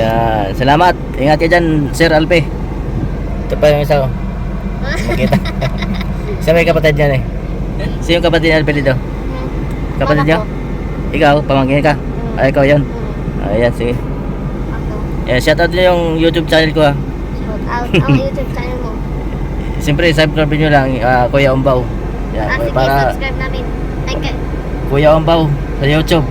Ayan. Salamat. Ingat ka dyan, Sir Alpe. Ito pa yung isa ko. Makita. Isa may kapatid niyan eh. Sino yung kapatid ni Alpe dito? Kapatid niyo? Ikaw, pamangkin ka? Ay, ikaw yun. Ayan, sige. Ako. Eh, shoutout nyo yung YouTube channel ko ah. Shout out ang YouTube channel mo. Siyempre, subscribe nyo lang, ah, Kuya Umbaw. Yan, Ah, sige, para subscribe namin. You. Kuya Umbaw sa YouTube.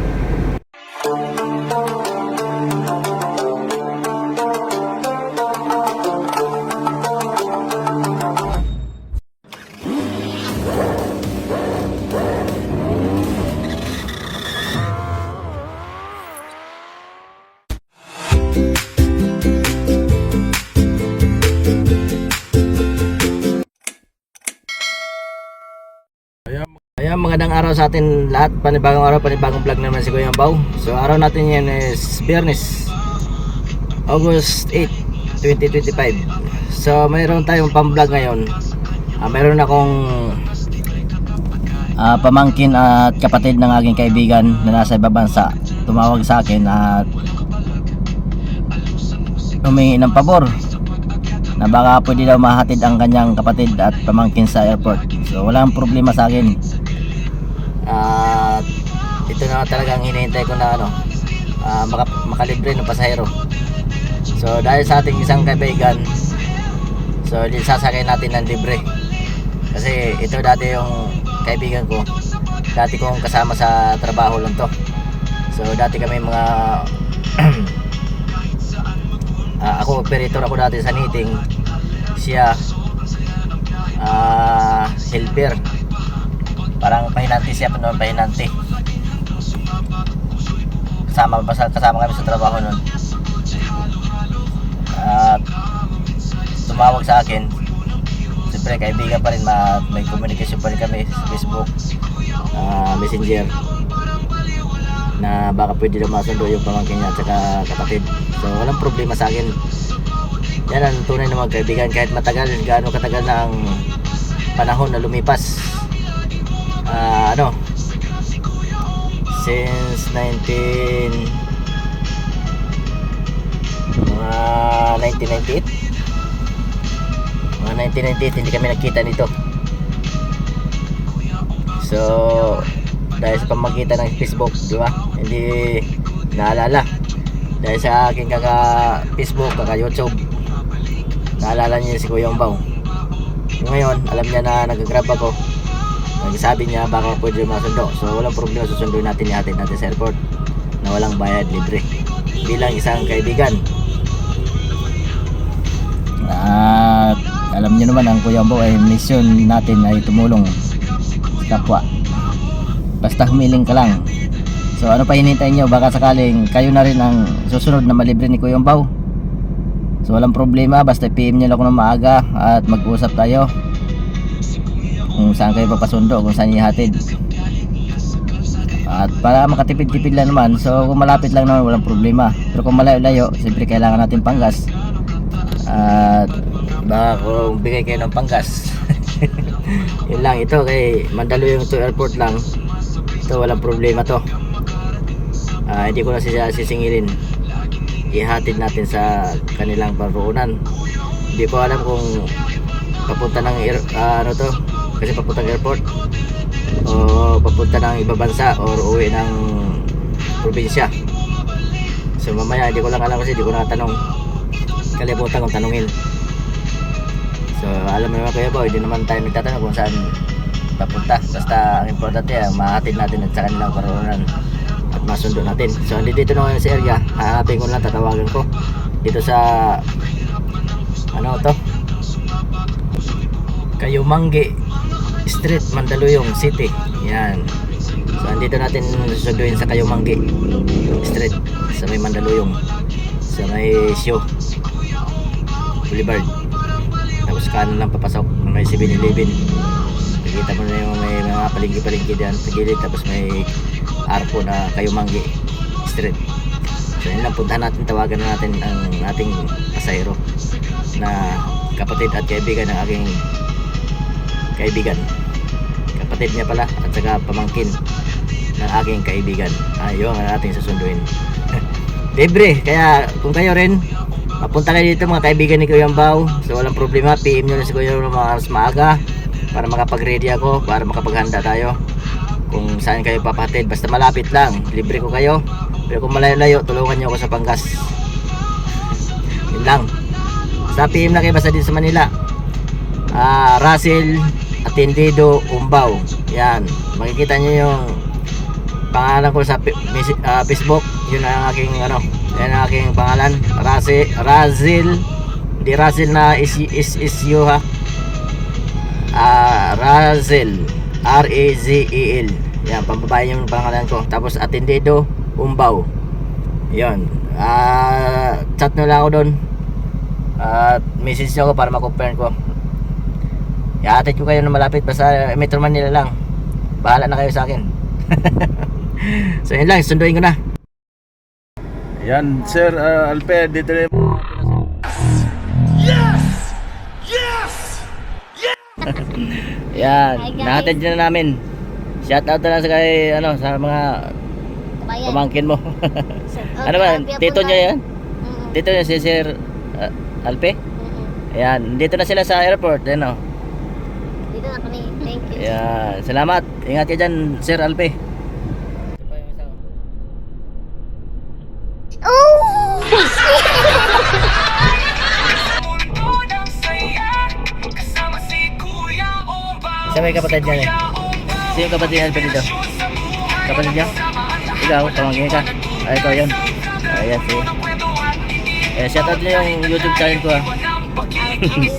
Magandang araw sa atin lahat. Panibagong araw, panibagong vlog naman si Kuya Bao. So, araw natin yan is Biyernes, August 8, 2025. So, mayroon tayong pang-vlog ngayon. Ah, mayroon akong ah, pamangkin at kapatid ng aking kaibigan na nasa ibang bansa. Tumawag sa akin at humingi ng pabor na baka pwede daw mahatid ang kanyang kapatid at pamangkin sa airport. So walang problema sa akin. At ito na talagang hinihintay ko na ano, ah, maka, makalibre ng pasahero. So dahil sa ating isang kaibigan, so sasakay natin ng libre. Kasi ito dati yung kaibigan ko. Dati kong kasama sa trabaho lang to. So dati kami mga Ah, ako operator ako dati sa knitting siya ah helper pahinanti siya noon pahinanti kasama kasama kami sa trabaho noon at tumawag sa akin siyempre kaibigan pa rin ma, may communication pa rin kami sa Facebook ah, messenger na baka pwede daw masundo yung pamangkin niya at saka kapatid. So walang problema sa akin. Yan ang tunay na mga kaibigan. Kahit matagal gaano katagal na ang panahon na lumipas Ah, ano? Since 19 mga 1998 mga 1998 hindi kami nagkita nito. So dahil sa pamagitan ng Facebook di ba? Hindi naalala. Dahil sa aking kaka Facebook kaka YouTube naalala niya si Kuya Umbaw ngayon alam niya na nag-grab ako nagsabi niya baka pwede masundo. So walang problema susunduin natin ihatid natin sa airport na walang bayad libre. Bilang isang kaibigan. At alam niyo naman ang Kuya Umbaw ay mission natin ay tumulong sa kapwa. Basta humiling ka lang. So ano pa hinintay nyo baka sakaling kayo na rin ang susunod na malibre ni Kuya Umbaw so walang problema. Basta PM nyo lang ako ng maaga at mag-usap tayo kung saan kayo papasundo kung saan ihatid at para makatipid-tipid lang naman so kung malapit lang naman walang problema. Pero kung malayo-layo siyempre kailangan natin panggas. At baka kung bigay kayo ng panggas yun lang. Ito kay Mandaluyong to airport lang. Ito walang problema to. Ah, hindi ko na siya sisingilin. Ihatid natin sa kanilang paroonan hindi ko alam kung papunta ng air, ah, ano to kasi papunta ng airport. O papunta ng ibang bansa or uwi ng probinsya. So mamaya hindi ko lang alam kasi hindi ko natanong kalimutan kong tanungin. So alam naman kayo ba hindi naman tayo nagtatanong kung saan papunta. Basta ang importante ay mahatid natin at sa kanilang paroonan at masundo natin. So dito na ngayon sa area. Hahanapin ko lang tatawagan ko. Dito sa ano to? Kayumangge Street, Mandaluyong City. Yan. So andito natin susunduin sa Kayumangge Street sa may Mandaluyong sa may Sio Boulevard. Tapos kanan lang papasok may 7-Eleven nakikita mo na yung may mga palingki-palingki diyan sa gilid tapos may arko na Kayumangge Street. So yun lang puntahan natin tawagan na natin ang ating pasahero na kapatid at kaibigan ng aking kaibigan kapatid niya pala at saka pamangkin ng aking kaibigan ayun ang ating susunduin libre. Kaya kung kayo rin, mapunta kayo dito mga kaibigan ni Kuya Ambao. So walang problema, PM nyo na si Kuya Ambao mas maaga para makapag-ready ako, para makapaghanda tayo. Kung saan kayo papatid, basta malapit lang, libre ko kayo. Pero kung malayo-layo, tulungan nyo ako sa Panggas. Yun lang. Basta PM na kayo basta dito sa Manila. Ah, Russell Atendido Umbao. Yan. Makikita nyo yung pangalan ko sa ah, Facebook. Yun ang aking ano, yan ang aking pangalan. Russell Razil. Di Russell na is is is you ha. Ah, Razel. R A Z E L. Yan, pambabae yung pangalan ko. Tapos Atendido Umbao. Yan. Ah, chat nyo lang ako doon. At message nyo ako para ma-confirm ko. Ihatid ko kayo na malapit basta Metro Manila lang. Bahala na kayo sa akin. so yun lang, sunduin ko na. Yan, Sir uh, Alpe, dito na yung Yan, Hi, guys. nahatid na namin. Shout out na lang sa kay ano sa mga Kabayan. pamangkin mo. Ano ba? Tito niya yan? Mm, Tito niya si Sir uh, Alpe? mm, Ayan, dito na sila sa airport, ano. Dito na kami. Thank you. Ayan, salamat. Ingat kayo dyan, Sir Alpe. Oh! Siya may kapatid niya eh. Sino yung kapatid niya Alpe dito? Kapatid niya? Ikaw, pamangkin ka. Ah, ikaw yun. Ayan, sige. Eh, shout out niyo yung YouTube channel ko ah.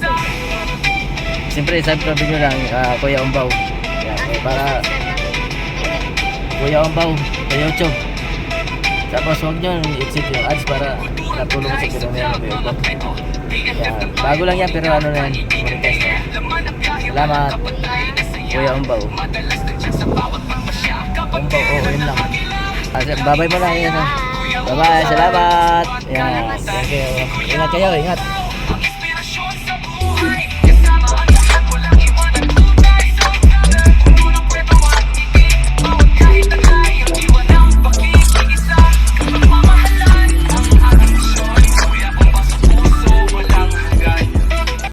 Siyempre, subscribe nyo lang, ah, Kuya Umbaw. Eh, para Kuya Umbaw sa YouTube. Tapos huwag nyo i-exit yung ads para natulong sa kinamaya ng Kuya Umbaw. Yan, bago lang yan pero ano na yan, monetize na. Salamat, Kuya Umbaw. Umbaw, oo, yun lang. Ah, babay mo lang yan. ah. Bye-bye, salamat. Yan, thank you. Ingat kayo, ingat.